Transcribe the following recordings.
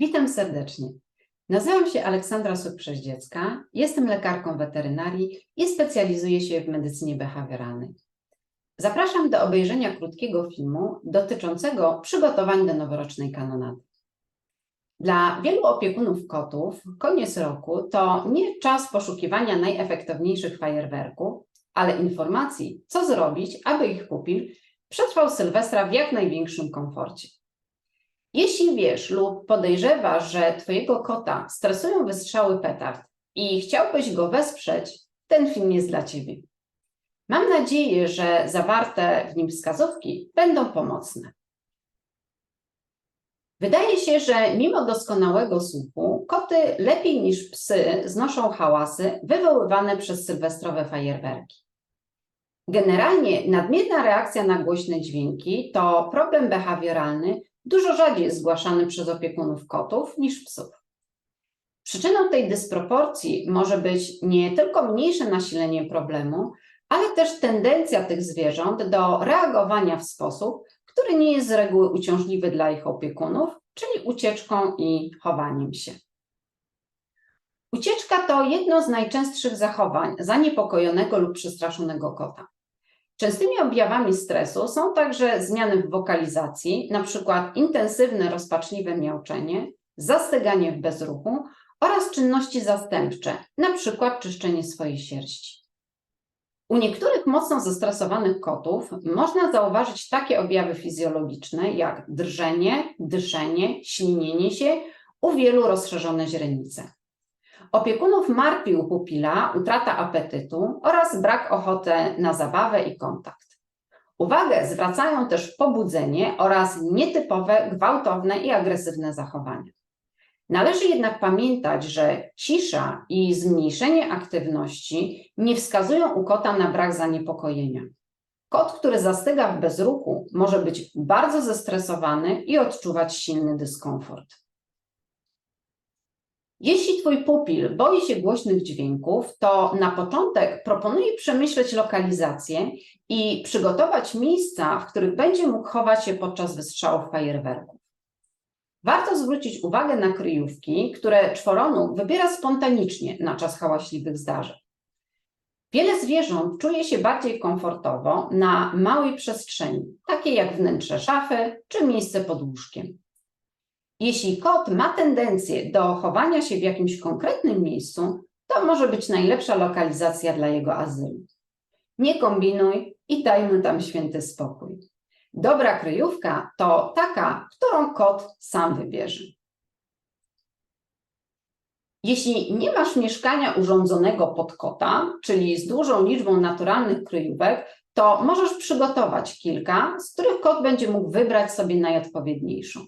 Witam serdecznie. Nazywam się Aleksandra Suk-Przeździecka, jestem lekarką weterynarii i specjalizuję się w medycynie behawioralnej. Zapraszam do obejrzenia krótkiego filmu dotyczącego przygotowań do noworocznej kanonady. Dla wielu opiekunów kotów koniec roku to nie czas poszukiwania najefektowniejszych fajerwerków, ale informacji, co zrobić, aby ich pupil przetrwał Sylwestra w jak największym komforcie. Jeśli wiesz lub podejrzewasz, że Twojego kota stresują wystrzały petard i chciałbyś go wesprzeć, ten film jest dla Ciebie. Mam nadzieję, że zawarte w nim wskazówki będą pomocne. Wydaje się, że mimo doskonałego słuchu, koty lepiej niż psy znoszą hałasy wywoływane przez sylwestrowe fajerwerki. Generalnie nadmierna reakcja na głośne dźwięki to problem behawioralny dużo rzadziej zgłaszany przez opiekunów kotów niż psów. Przyczyną tej dysproporcji może być nie tylko mniejsze nasilenie problemu, ale też tendencja tych zwierząt do reagowania w sposób, który nie jest z reguły uciążliwy dla ich opiekunów, czyli ucieczką i chowaniem się. Ucieczka to jedno z najczęstszych zachowań zaniepokojonego lub przestraszonego kota. Częstymi objawami stresu są także zmiany w wokalizacji, np. intensywne, rozpaczliwe miauczenie, zastyganie w bezruchu oraz czynności zastępcze, np. czyszczenie swojej sierści. U niektórych mocno zestresowanych kotów można zauważyć takie objawy fizjologiczne jak drżenie, dyszenie, ślinienie się, u wielu rozszerzone źrenice. Opiekunów martwi u pupila utrata apetytu oraz brak ochoty na zabawę i kontakt. Uwagę zwracają też pobudzenie oraz nietypowe, gwałtowne i agresywne zachowania. Należy jednak pamiętać, że cisza i zmniejszenie aktywności nie wskazują u kota na brak zaniepokojenia. Kot, który zastyga w bezruchu, może być bardzo zestresowany i odczuwać silny dyskomfort. Jeśli Twój pupil boi się głośnych dźwięków, to na początek proponuję przemyśleć lokalizację i przygotować miejsca, w których będzie mógł chować się podczas wystrzałów fajerwerków. Warto zwrócić uwagę na kryjówki, które czworonóg wybiera spontanicznie na czas hałaśliwych zdarzeń. Wiele zwierząt czuje się bardziej komfortowo na małej przestrzeni, takiej jak wnętrze szafy czy miejsce pod łóżkiem. Jeśli kot ma tendencję do chowania się w jakimś konkretnym miejscu, to może być najlepsza lokalizacja dla jego azylu. Nie kombinuj i daj mu tam święty spokój. Dobra kryjówka to taka, którą kot sam wybierze. Jeśli nie masz mieszkania urządzonego pod kota, czyli z dużą liczbą naturalnych kryjówek, to możesz przygotować kilka, z których kot będzie mógł wybrać sobie najodpowiedniejszą.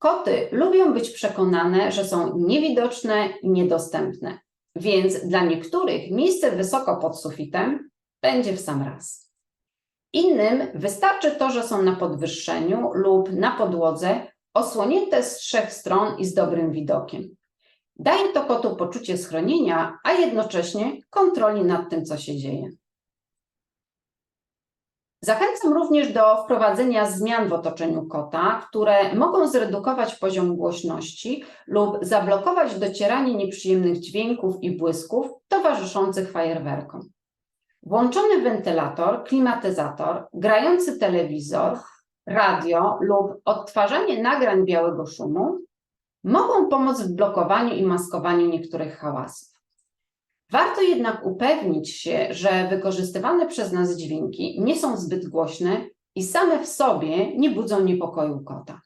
Koty lubią być przekonane, że są niewidoczne i niedostępne, więc dla niektórych miejsce wysoko pod sufitem będzie w sam raz. Innym wystarczy to, że są na podwyższeniu lub na podłodze, osłonięte z trzech stron i z dobrym widokiem. Daje to kotu poczucie schronienia, a jednocześnie kontroli nad tym, co się dzieje. Zachęcam również do wprowadzenia zmian w otoczeniu kota, które mogą zredukować poziom głośności lub zablokować docieranie nieprzyjemnych dźwięków i błysków towarzyszących fajerwerkom. Włączony wentylator, klimatyzator, grający telewizor, radio lub odtwarzanie nagrań białego szumu mogą pomóc w blokowaniu i maskowaniu niektórych hałasów. Warto jednak upewnić się, że wykorzystywane przez nas dźwięki nie są zbyt głośne i same w sobie nie budzą niepokoju kota.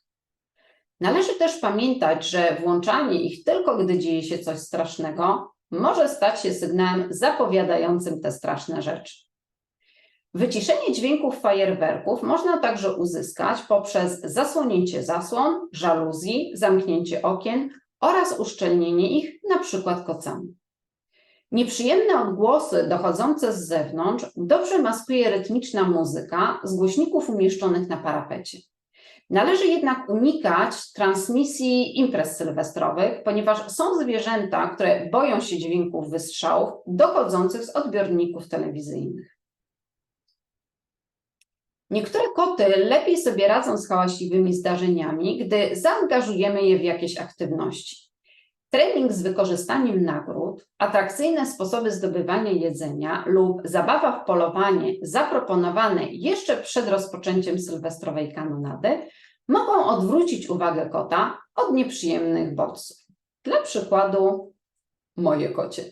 Należy też pamiętać, że włączanie ich tylko gdy dzieje się coś strasznego może stać się sygnałem zapowiadającym te straszne rzeczy. Wyciszenie dźwięków fajerwerków można także uzyskać poprzez zasłonięcie zasłon, żaluzji, zamknięcie okien oraz uszczelnienie ich, przykład kocami. Nieprzyjemne odgłosy dochodzące z zewnątrz dobrze maskuje rytmiczna muzyka z głośników umieszczonych na parapecie. Należy jednak unikać transmisji imprez sylwestrowych, ponieważ są zwierzęta, które boją się dźwięków wystrzałów dochodzących z odbiorników telewizyjnych. Niektóre koty lepiej sobie radzą z hałaśliwymi zdarzeniami, gdy zaangażujemy je w jakieś aktywności. Trening z wykorzystaniem nagród, atrakcyjne sposoby zdobywania jedzenia lub zabawa w polowanie zaproponowane jeszcze przed rozpoczęciem sylwestrowej kanonady mogą odwrócić uwagę kota od nieprzyjemnych bodźców. Dla przykładu, moje kocie.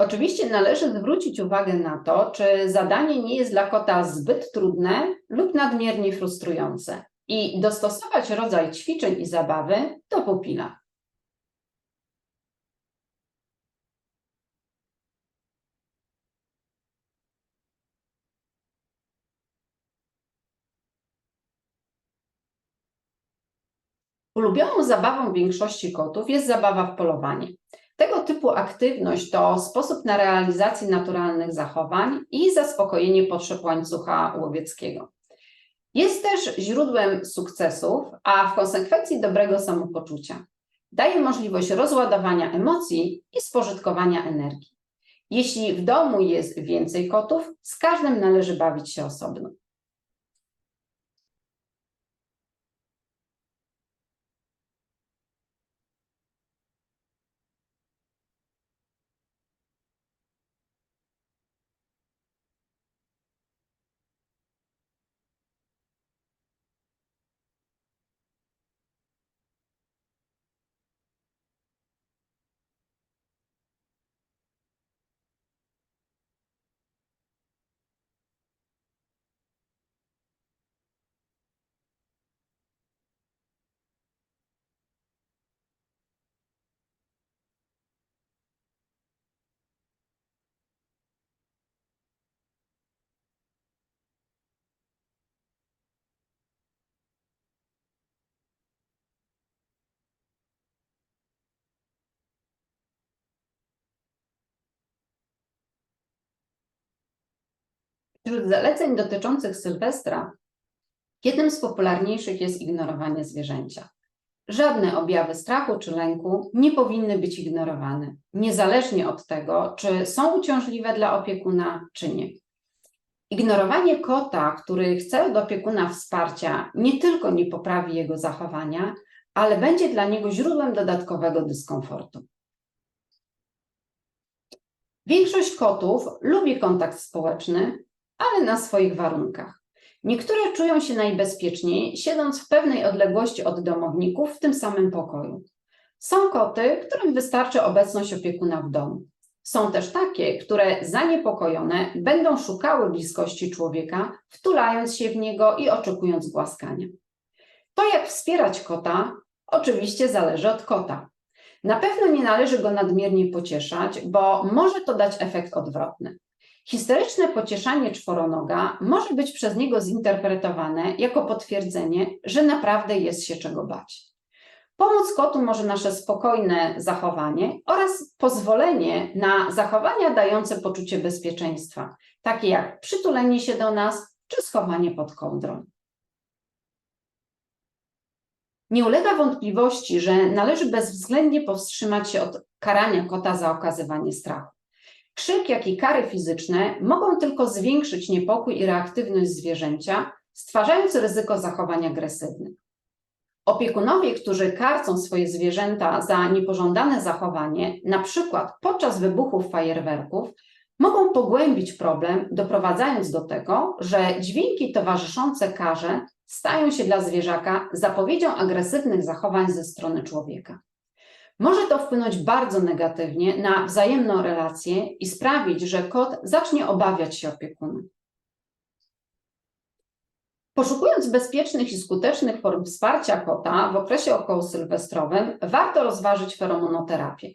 Oczywiście należy zwrócić uwagę na to, czy zadanie nie jest dla kota zbyt trudne lub nadmiernie frustrujące i dostosować rodzaj ćwiczeń i zabawy do pupila. Ulubioną zabawą większości kotów jest zabawa w polowanie. Tego typu aktywność to sposób na realizację naturalnych zachowań i zaspokojenie potrzeb łańcucha łowieckiego. Jest też źródłem sukcesów, a w konsekwencji dobrego samopoczucia. Daje możliwość rozładowania emocji i spożytkowania energii. Jeśli w domu jest więcej kotów, z każdym należy bawić się osobno. Wśród zaleceń dotyczących Sylwestra, jednym z popularniejszych jest ignorowanie zwierzęcia. Żadne objawy strachu czy lęku nie powinny być ignorowane, niezależnie od tego, czy są uciążliwe dla opiekuna, czy nie. Ignorowanie kota, który chce od opiekuna wsparcia, nie tylko nie poprawi jego zachowania, ale będzie dla niego źródłem dodatkowego dyskomfortu. Większość kotów lubi kontakt społeczny, ale na swoich warunkach. Niektóre czują się najbezpieczniej, siedząc w pewnej odległości od domowników w tym samym pokoju. Są koty, którym wystarczy obecność opiekuna w domu. Są też takie, które zaniepokojone będą szukały bliskości człowieka, wtulając się w niego i oczekując głaskania. To, jak wspierać kota, oczywiście zależy od kota. Na pewno nie należy go nadmiernie pocieszać, bo może to dać efekt odwrotny. Historyczne pocieszanie czworonoga może być przez niego zinterpretowane jako potwierdzenie, że naprawdę jest się czego bać. Pomóc kotu może nasze spokojne zachowanie oraz pozwolenie na zachowania dające poczucie bezpieczeństwa, takie jak przytulenie się do nas czy schowanie pod kołdrą. Nie ulega wątpliwości, że należy bezwzględnie powstrzymać się od karania kota za okazywanie strachu. Krzyk, jak i kary fizyczne mogą tylko zwiększyć niepokój i reaktywność zwierzęcia, stwarzając ryzyko zachowań agresywnych. Opiekunowie, którzy karcą swoje zwierzęta za niepożądane zachowanie, przykład podczas wybuchów fajerwerków, mogą pogłębić problem, doprowadzając do tego, że dźwięki towarzyszące karze stają się dla zwierzaka zapowiedzią agresywnych zachowań ze strony człowieka. Może to wpłynąć bardzo negatywnie na wzajemną relację i sprawić, że kot zacznie obawiać się opiekuna. Poszukując bezpiecznych i skutecznych form wsparcia kota w okresie okołosylwestrowym, warto rozważyć feromonoterapię.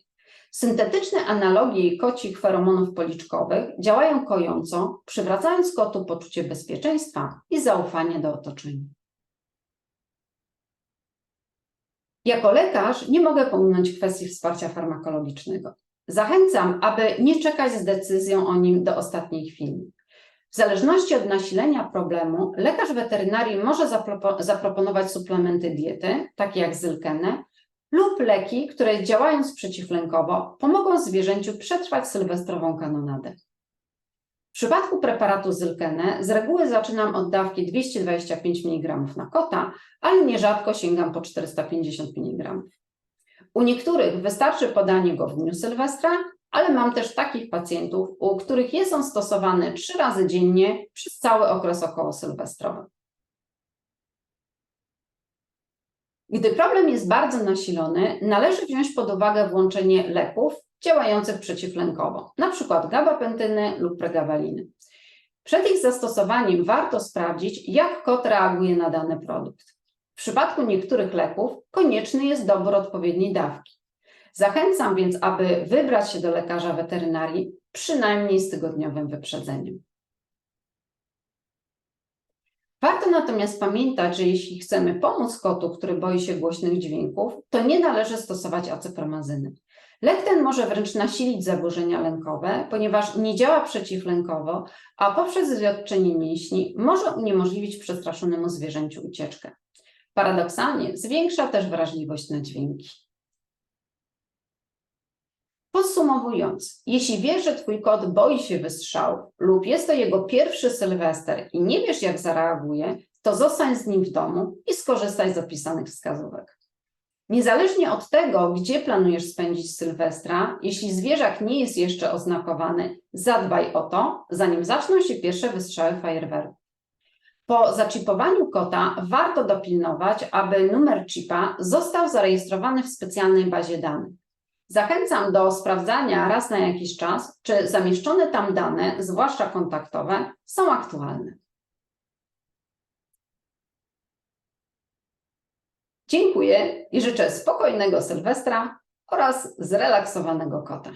Syntetyczne analogie kocich feromonów policzkowych działają kojąco, przywracając kotu poczucie bezpieczeństwa i zaufanie do otoczenia. Jako lekarz nie mogę pominąć kwestii wsparcia farmakologicznego. Zachęcam, aby nie czekać z decyzją o nim do ostatniej chwili. W zależności od nasilenia problemu, lekarz weterynarii może zapropo- zaproponować suplementy diety, takie jak zylkenę, lub leki, które działając przeciwlękowo pomogą zwierzęciu przetrwać sylwestrową kanonadę. W przypadku preparatu zylkenę z reguły zaczynam od dawki 225 mg na kota, ale nierzadko sięgam po 450 mg. U niektórych wystarczy podanie go w dniu Sylwestra, ale mam też takich pacjentów, u których jest on stosowany trzy razy dziennie przez cały okres okołosylwestrowy. Gdy problem jest bardzo nasilony, należy wziąć pod uwagę włączenie leków działających przeciwlękowo, np. gabapentyny lub pregawaliny. Przed ich zastosowaniem warto sprawdzić, jak kot reaguje na dany produkt. W przypadku niektórych leków konieczny jest dobór odpowiedniej dawki. Zachęcam więc, aby wybrać się do lekarza weterynarii przynajmniej z tygodniowym wyprzedzeniem. Warto natomiast pamiętać, że jeśli chcemy pomóc kotu, który boi się głośnych dźwięków, to nie należy stosować acepromazyny. Lek ten może wręcz nasilić zaburzenia lękowe, ponieważ nie działa przeciwlękowo, a poprzez zwiotczenie mięśni może uniemożliwić przestraszonemu zwierzęciu ucieczkę. Paradoksalnie zwiększa też wrażliwość na dźwięki. Podsumowując, jeśli wiesz, że Twój kot boi się wystrzału lub jest to jego pierwszy sylwester i nie wiesz, jak zareaguje, to zostań z nim w domu i skorzystaj z opisanych wskazówek. Niezależnie od tego, gdzie planujesz spędzić Sylwestra, jeśli zwierzak nie jest jeszcze oznakowany, zadbaj o to, zanim zaczną się pierwsze wystrzały fajerwerków. Po zaczipowaniu kota warto dopilnować, aby numer chipa został zarejestrowany w specjalnej bazie danych. Zachęcam do sprawdzania raz na jakiś czas, czy zamieszczone tam dane, zwłaszcza kontaktowe, są aktualne. Dziękuję i życzę spokojnego Sylwestra oraz zrelaksowanego kota.